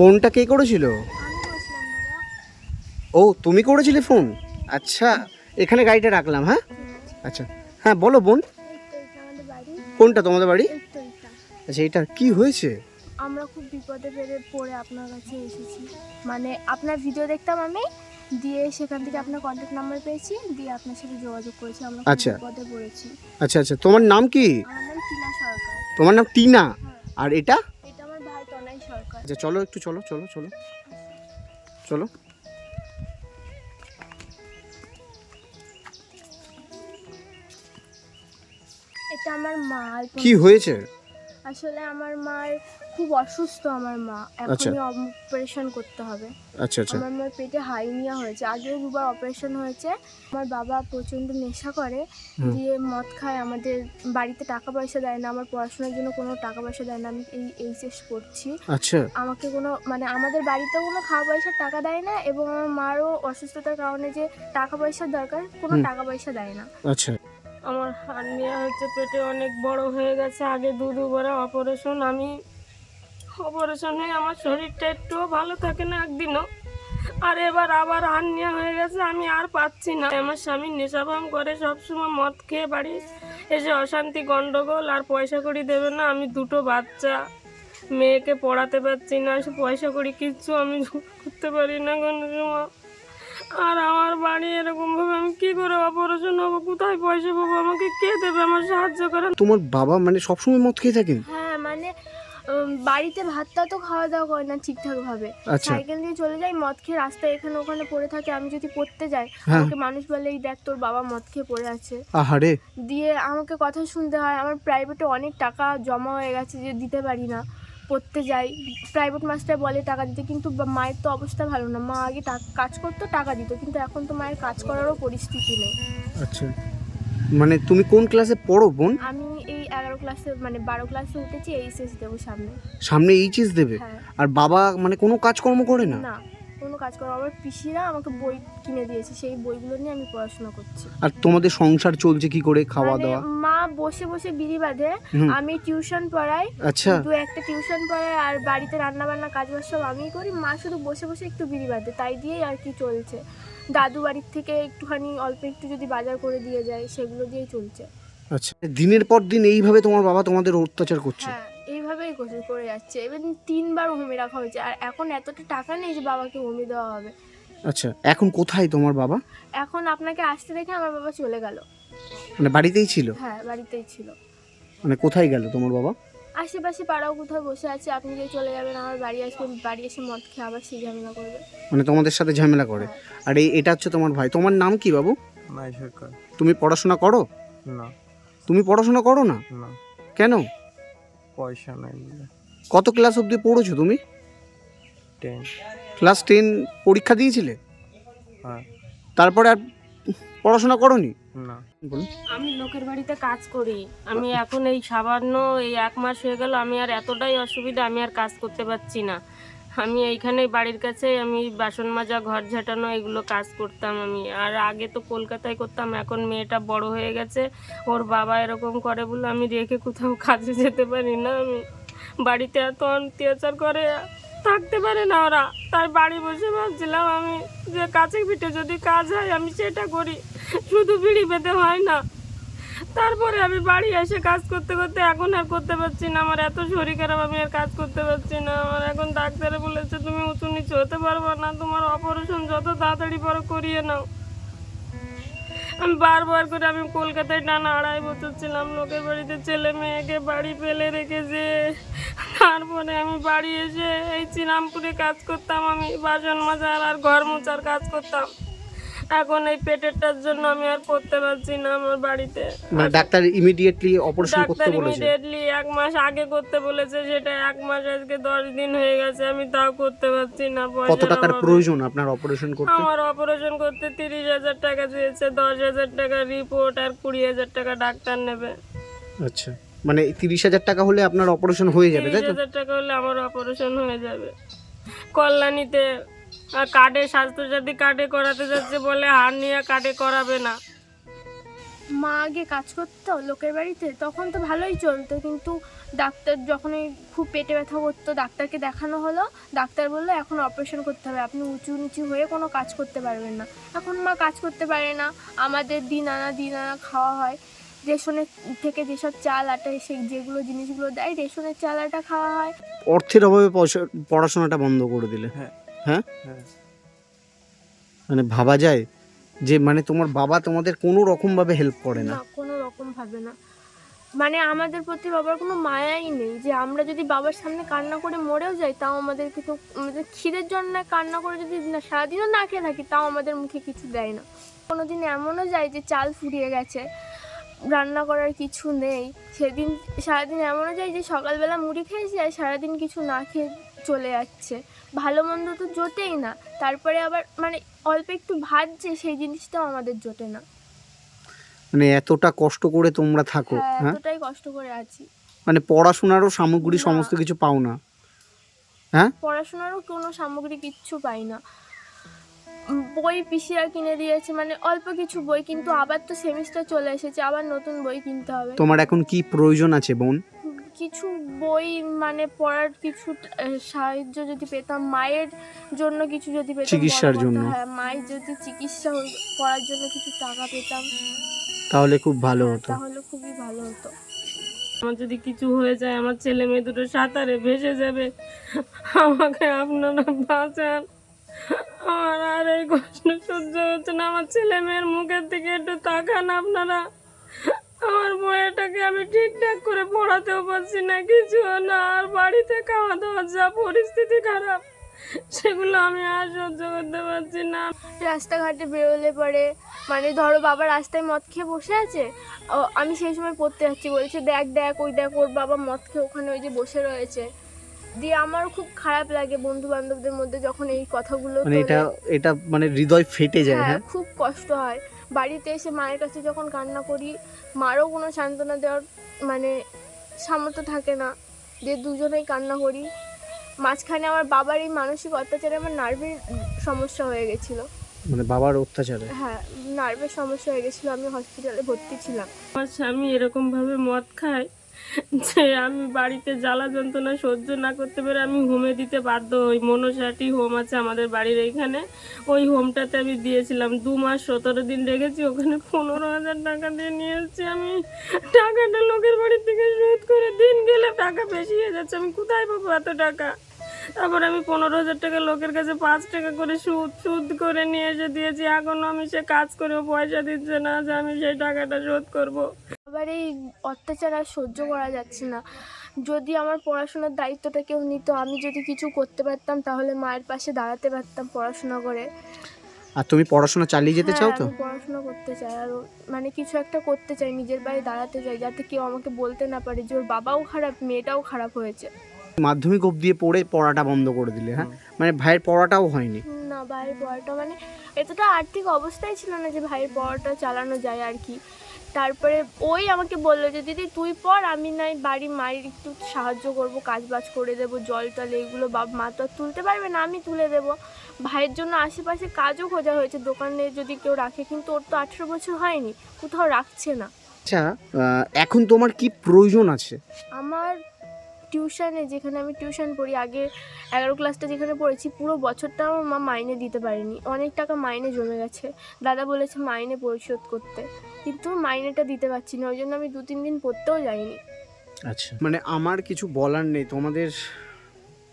ফোনটা কে করেছিল? ও তুমি করেছিলে ফোন? আচ্ছা এখানে গাড়িটা রাখলাম হ্যাঁ? আচ্ছা হ্যাঁ বলো বোন। কোনটা তোমাদের বাড়ি? আচ্ছা এটা কি হয়েছে? আমরা খুব বিপদে পেরে পড়ে আপনার কাছে এসেছি। মানে আপনার ভিডিও দেখতাম আমি দিয়ে সেখান থেকে আপনার কন্ট্যাক্ট নাম্বার পেয়েছি দিয়ে আপনার সাথে যোগাযোগ করেছি। আমরা আচ্ছা। বিপদে পড়েছি। আচ্ছা আচ্ছা তোমার নাম কি? আমার নাম টিনা সরকার। তোমার নাম টিনা? হ্যাঁ। আর এটা? আচ্ছা চলো একটু চলো চলো চলো। চলো। এটা আমার মা কি হয়েছে? আসলে আমার মার খুব অসুস্থ আমার মা। আচ্ছা। এখনই অপারেশন করতে হবে। আচ্ছা আচ্ছা। আমার মার পেটে হাইনিয়া হয়েছে। আগেও দুবার অপারেশন হয়েছে। আমার বাবা প্রচণ্ড নেশা করে। দিয়ে মদ খায়। আমাদের বাড়িতে টাকা পয়সা দেয় না। আমার পড়াশোনার জন্য কোনো টাকা পয়সা দেয় না। আমি এই এইচএস পড়ছি। আচ্ছা। আমাকে কোনো মানে আমাদের বাড়িতে কোনো খাওয়া পয়সার টাকা দেয় না এবং আমার মারও অসুস্থতার কারণে যে টাকা পয়সার দরকার কোনো টাকা পয়সা দেয় না। আচ্ছা। আমার হার্নিয়া হচ্ছে পেটে অনেক বড় হয়ে গেছে। আগে দু দুবার অপারেশন আমি অপারেশন হয়ে আমার শরীরটা একটুও ভালো থাকে না একদিনও। আর এবার আবার হার্নিয়া হয়ে গেছে আমি আর পাচ্ছি না। আমার স্বামী নেশাভাম করে সবসময় মদ খেয়ে বাড়ি এসে অশান্তি গন্ডগোল আর পয়সা কড়ি দেবে না। আমি দুটো বাচ্চা মেয়েকে পড়াতে পারছি না সে পয়সা কড়ি কিচ্ছু আমি করতে পারি না কোনো সময়। আর আমার বাড়ি এরকম ভাবে আমি কি করে অপারেশন হব? কোথায় পয়সা পাবো? আমাকে কে দেবে? আমার সাহায্য করেন। তোমার বাবা মানে সবসময় মদ খেয়ে থাকেন হ্যাঁ বাড়িতে ভাতটা তো খাওয়া দাওয়া করে না ঠিকঠাক ভাবে আচ্ছা। সাইকেল নিয়ে চলে যাই মদ খেয়ে রাস্তায় এখানে ওখানে পড়ে থাকে আমি যদি পড়তে যাই হ্যাঁ। আমাকে মানুষ বলে এই দেখ তোর বাবা মদ খেয়ে পড়ে আছে। আহারে। দিয়ে আমাকে কথা শুনতে হয় আমার প্রাইভেটে অনেক টাকা জমা হয়ে গেছে যে দিতে পারি না পড়তে যাই। প্রাইভেট মাস্টার বলে টাকা দিতে কিন্তু মায়ের তো অবস্থা ভালো না। মা আগে কাজ করতো টাকা দিত কিন্তু এখন তো মায়ের কাজ করারও পরিস্থিতি নেই। আচ্ছা। মানে তুমি কোন ক্লাসে পড়ো বোন? আমি এই এগারো ক্লাসে মানে বারো ক্লাসে উঠেছি এইচএস দেবো সামনে। সামনে এইচএস দেবে? হ্যাঁ। আর বাবা মানে কোনো কাজকর্ম করে না? না কোনো কাজ করো আমার পিসিরা আমাকে বই কিনে দিয়েছে সেই বইগুলো নিয়ে আমি পড়াশোনা করছি। আর তোমাদের সংসার চলছে কি করে খাওয়া মানে দাওয়া মা বসে বসে বিড়ি বাঁধে আমি টিউশন পড়াই আচ্ছা। দু একটা টিউশন পড়াই আর বাড়িতে রান্না বান্না কাজ বাজ সব আমিই করি মা শুধু বসে বসে একটু বিড়ি বাঁধে তাই দিয়েই আর কি চলছে। দাদু বাড়ির থেকে একটুখানি অল্প একটু যদি বাজার করে দিয়ে যায় সেগুলো দিয়েই চলছে। আচ্ছা দিনের পর দিন এইভাবে তোমার বাবা তোমাদের অত্যাচার করছে? হ্যাঁ এইভাবেই গোসল করে যাচ্ছে এবার তিনবার হোমে রাখা হয়েছে আর এখন এতটা টাকা নেই যে বাবাকে হোমে দেওয়া হবে। আচ্ছা এখন কোথায় তোমার বাবা? এখন আপনাকে আসতে দেখে আমার বাবা চলে গেল। মানে বাড়িতেই ছিল? হ্যাঁ বাড়িতেই ছিল। মানে কোথায় গেল তোমার বাবা? আশেপাশে পাড়াও কোথাও বসে আছে আপনি যে চলে যাবেন আমার বাড়ি আসবেন বাড়ি এসে মদ খেয়ে আবার সেই ঝামেলা করবে। মানে তোমাদের সাথে ঝামেলা করে। আর এই এটা হচ্ছে তোমার ভাই। তোমার নাম কি বাবু? নাই সরকার। তুমি পড়াশোনা করো? না। তুমি পড়াশোনা করো না? না। কেন? পয়সা নাই কত ক্লাস অবধি পড়েছো তুমি? টেন। ক্লাস টেন পরীক্ষা দিয়েছিলে? হ্যাঁ। তারপরে আর পড়াশোনা করোনি? না। বলুন। আমি লোকের বাড়িতে কাজ করি। আমি এখন এই সামান্য এই এক মাস হয়ে গেল আমি আর এতটাই অসুবিধা আমি আর কাজ করতে পারছি না। আমি এইখানে বাড়ির কাছে আমি বাসন মাজা ঘর ঝাঁটানো এগুলো কাজ করতাম আমি। আর আগে তো কলকাতায় করতাম এখন মেয়েটা বড় হয়ে গেছে ওর বাবা এরকম করে বলে আমি রেখে কোথাও কাজে যেতে পারি না আমি। বাড়িতে এত অত্যাচার করে। থাকতে পারে না ওরা। তাই বাড়ি বসে ভাবছিলাম আমি যে কাছে পিঠে যদি কাজ হয়, আমি সেটা করি। শুধু বিড়ি পেতে হয় না। তারপরে আমি বাড়ি এসে কাজ করতে করতে এখন আর করতে পারছি না। আমার এত শরীর খারাপ, আমি আর কাজ করতে পারছি না। আমার এখন ডাক্তারে বলেছে, তুমি উঁচু নিচু হতে পারবে না। তোমার অপারেশন যত তাড়াতাড়ি পারো করিয়ে নাও। আমি বারবার করে আমি কলকাতায় টানা আড়াই বছর ছিলাম। লোকের বাড়িতে ছেলে মেয়েকে বাড়ি ফেলে রেখেছে। তারপরে আমি বাড়ি এসে এই শ্রীরামপুরে কাজ করতাম আমি বাসন মাজার আর ঘর মোছার কাজ করতাম। এখন এই পেটেরটার জন্য আমি আর করতে পারছি না আমার বাড়িতে। মানে ডাক্তার ইমিডিয়েটলি অপারেশন করতে ডাক্তার বলেছে? ইমিডিয়েটলি এক মাস আগে করতে বলেছে সেটা এক মাস আজকে দশ দিন হয়ে গেছে আমি তাও করতে পারছি না কত টাকার প্রয়োজন আপনার অপারেশন করতে? আমার অপারেশন করতে তিরিশ হাজার টাকা চেয়েছে দশ হাজার টাকা রিপোর্ট আর কুড়ি হাজার টাকা ডাক্তার নেবে। আচ্ছা। মানে তিরিশ হাজার টাকা হলে আপনার অপারেশন হয়ে যাবে তাই তিরিশ তো হাজার টাকা হলে আমার অপারেশন হয়ে যাবে। কল্যাণীতে আর কার্ডে স্বাস্থ্যসাথী কার্ডে করাতে যাচ্ছে বলে হার্নিয়া কার্ডে করাবে না। মা আগে কাজ করতো লোকের বাড়িতে তখন তো ভালোই চলতো কিন্তু ডাক্তার যখনই খুব পেটে ব্যথা করতো ডাক্তারকে দেখানো হলো ডাক্তার বলল এখন অপারেশন করতে হবে আপনি উঁচু নিচু হয়ে কোনো কাজ করতে পারবেন না। এখন মা কাজ করতে পারে না আমাদের দিন আনা দিন আনা খাওয়া হয়। রেশনের থেকে যেসব চাল আটা সেই যেগুলো জিনিসগুলো দেয় রেশনের চাল আটা খাওয়া হয়। অর্থের অভাবে পয়সা- পড়াশোনাটা বন্ধ করে দিলে। হ্যাঁ। হ্যাঁ? হ্যাঁ। মানে ভাবা যায় যে মানে তোমার বাবা তোমাদের কোনো রকম ভাবে হেল্প করে না। না কোনো রকম ভাবে না। মানে আমাদের প্রতি বাবার কোনো মায়াই নেই যে আমরা যদি বাবার সামনে কান্না করে মরেও যাই তাও আমাদের কিছু আমাদের খিদের জন্য কান্না করে যদি না- সারাদিনও না খেয়ে থাকি তাও আমাদের মুখে কিছু দেয় না। কোনো দিন এমনও যায় যে চাল ফুরিয়ে গেছে। রান্না করার কিছু নেই। সেদিন সারাদিন এমনও যায় যে সকালবেলা মুড়ি খেয়েছি আর সারাদিন কিছু না খেয়ে চলে যাচ্ছে। ভালো মন্দ তো জোটেই না। তারপরে আবার মানে অল্প একটু ভাত যে সেই জিনিসটাও আমাদের জোটে না। মানে এতটা কষ্ট করে তোমরা থাকো হ্যাঁ হ্যাঁ? এতটাই কষ্ট করে আছি। মানে পড়াশোনারও সামগ্রী সমস্ত কিছু পাও না হ্যাঁ? পড়াশোনারও কোনো সামগ্রী কিচ্ছু পাই না। বই পিসিরা কিনে দিয়েছে মানে অল্প কিছু বই কিন্তু আবার তো সেমিস্টার চলে এসেছে আবার নতুন বই কিনতে হবে। তোমার এখন কি প্রয়োজন আছে বোন? কিছু বই মানে পড়ার কিছু সাহায্য যদি পেতাম মায়ের জন্য কিছু যদি পেতাম চিকিৎসার জন্য। হ্যাঁ মায়ের যদি চিকিৎসা করার জন্য কিছু টাকা পেতাম। তাহলে খুব ভালো হ্যাঁ, হতো। তাহলে খুবই ভালো হতো। আমার যদি কিছু হয়ে যায় আমার ছেলে মেয়ে দুটো সাঁতারে ভেসে যাবে। আমাকে আপনারা বাঁচান। আমার আর এই কষ্ট সহ্য হচ্ছে না। আমার ছেলে মেয়ের মুখের দিকে একটু তাকান আপনারা। আমার বইটাকে আমি ঠিকঠাক করে পড়াতেও পারছি না, কিছু না। আর বাড়িতে খাওয়া দাওয়ার যা পরিস্থিতি খারাপ, সেগুলো আমি আর সহ্য করতে পারছি না। রাস্তাঘাটে বেরোলে পরে মানে ধরো বাবা রাস্তায় মদ খেয়ে বসে আছে আমি সেই সময় পড়তে যাচ্ছি, বলছে দেখ দেখ, ওই দেখ, ওর বাবা মদ খেয়ে ওখানে ওই যে বসে রয়েছে। দিয়ে আমার খুব খারাপ লাগে বন্ধু বান্ধবদের মধ্যে যখন এই কথাগুলো মানে এটা এটা মানে হৃদয় ফেটে যায় হ্যাঁ হ্যাঁ? খুব কষ্ট হয়। বাড়িতে এসে মায়ের কাছে যখন কান্না করি মারও কোনো সান্ত্বনা দেওয়ার মানে সামর্থ্য থাকে না। যে দুজনেই কান্না করি মাঝখানে আমার বাবার এই মানসিক অত্যাচারে আমার নার্ভের সমস্যা হয়ে গেছিল। মানে বাবার অত্যাচারে? হ্যাঁ নার্ভের সমস্যা হয়ে গেছিল আমি হসপিটালে ভর্তি ছিলাম। আমার স্বামী এরকম ভাবে মদ খায় যে আমি বাড়িতে জ্বালা যন্ত্রণা সহ্য না করতে পেরে আমি হোমে দিতে বাধ্য হই। মনসাটি হোম আছে আমাদের বাড়ির এইখানে। ওই হোমটাতে আমি দিয়েছিলাম দু মাস সতেরো দিন রেখেছি, ওখানে পনেরো হাজার টাকা দিয়ে নিয়ে এসেছি আমি। টাকাটা লোকের বাড়ির থেকে শোধ করে দিন গেলে টাকা বেশি হয়ে যাচ্ছে, আমি কোথায় পাবো এত টাকা? তারপর আমি পনেরো হাজার টাকা লোকের কাছে পাঁচ টাকা করে সুদ সুদ করে নিয়ে এসে দিয়েছি। এখনও আমি সে কাজ করেও পয়সা দিচ্ছে না যে আমি সেই টাকাটা শোধ করব। আবার এই অত্যাচার আর সহ্য করা যাচ্ছে না। যদি আমার পড়াশোনার দায়িত্বটা কেউ নিত আমি যদি কিছু করতে পারতাম তাহলে মায়ের পাশে দাঁড়াতে পারতাম পড়াশোনা করে। আর তুমি পড়াশোনা চালিয়ে যেতে চাও হ্যাঁ, তো পড়াশোনা করতে চাই। আর ও- মানে কিছু একটা করতে চাই নিজের বাড়ি দাঁড়াতে চাই যাতে কেউ আমাকে বলতে না পারে যে ওর বাবাও খারাপ মেয়েটাও খারাপ হয়েছে। মাধ্যমিক অবধি পড়ে পড়াটা বন্ধ করে দিলে হ্যাঁ? মানে ভাইয়ের পড়াটাও হয়নি। না ভাইয়ের পড়াটা মানে এতটা আর্থিক অবস্থাই ছিল না যে ভাইয়ের পড়াটা চালানো যায় আর কি। তারপরে ওই আমাকে বলল যে দিদি তুই পর আমি নাই বাড়ি মায়ের একটু সাহায্য করব কাজ বাজ করে দেবো জল টল এগুলো বাপ মা তো তুলতে পারবে না আমি তুলে দেব। ভাইয়ের জন্য আশেপাশে কাজও খোঁজা হয়েছে দোকানে যদি কেউ রাখে কিন্তু ওর তো আঠেরো বছর হয়নি কোথাও রাখছে না। আচ্ছা এখন তোমার কি প্রয়োজন আছে? আমার টিউশনে যেখানে আমি টিউশন পড়ি আগে এগারো ক্লাসটা যেখানে পড়েছি পুরো বছরটা আমার মা মাইনে দিতে পারেনি। অনেক টাকা মাইনে জমে গেছে। দাদা বলেছে মাইনে পরিশোধ করতে। কিন্তু মাইনেটা দিতে পারছি না ওই জন্য আমি দু তিন দিন পড়তেও যাইনি। আচ্ছা। মানে আমার কিছু বলার নেই তোমাদের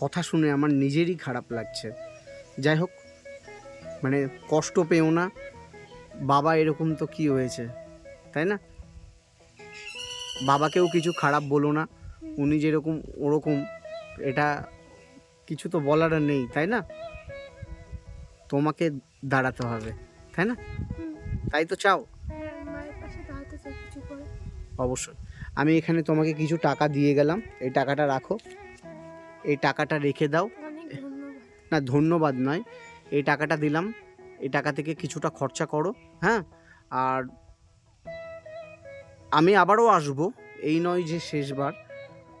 কথা শুনে আমার নিজেরই খারাপ লাগছে। যাই হোক মানে কষ্ট পেও না বাবা এরকম তো কি হয়েছে তাই না? বাবাকেও কিছু খারাপ বলো না। উনি যেরকম ওরকম এটা কিছু তো বলার নেই তাই না? তোমাকে দাঁড়াতে হবে তাই না? তাই তো চাও? হ্যাঁ অবশ্যই। আমি এখানে তোমাকে কিছু টাকা দিয়ে গেলাম এই টাকাটা রাখো। এই টাকাটা রেখে দাও। না ধন্যবাদ নয়। এই টাকাটা দিলাম। এই টাকা থেকে কিছুটা খরচা করো হ্যাঁ? আর আমি আবারও আসব। এই নয় যে শেষবার।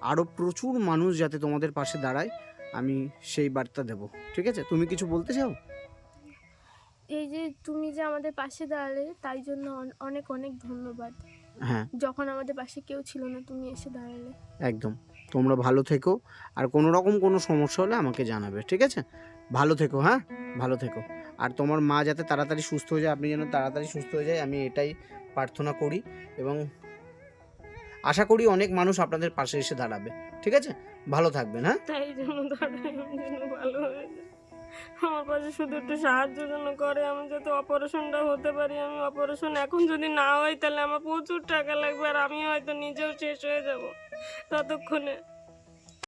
আরও প্রচুর মানুষ যাতে তোমাদের পাশে দাঁড়ায় আমি সেই বার্তা দেব। ঠিক আছে? তুমি কিছু বলতে চাও? এই যে তুমি যে আমাদের পাশে দাঁড়ালে তাই জন্য অনেক অনেক ধন্যবাদ। হ্যাঁ। যখন আমাদের পাশে কেউ ছিল না তুমি এসে দাঁড়ালে। একদম। তোমরা ভালো থেকো আর কোনো রকম কোনো সমস্যা হলে আমাকে জানাবে ঠিক আছে? ভালো থেকো হ্যাঁ? ভালো থেকো। আর তোমার মা যাতে তাড়াতাড়ি সুস্থ হয়ে যায় আপনি যেন তাড়াতাড়ি সুস্থ হয়ে যায় আমি এটাই প্রার্থনা করি। এবং আশা করি অনেক মানুষ আপনাদের পাশে এসে দাঁড়াবে। ঠিক আছে? ভালো থাকবেন হ্যাঁ? তাই জন্য ভালো আমার পাশে শুধু একটু সাহায্য জন্য করে, আমি যাতে অপারেশনটা হতে পারি, আমি অপারেশন এখন যদি না হয়, তাহলে আমার প্রচুর টাকা লাগবে আর আমি হয়তো নিজেও শেষ হয়ে যাব। ততক্ষণে।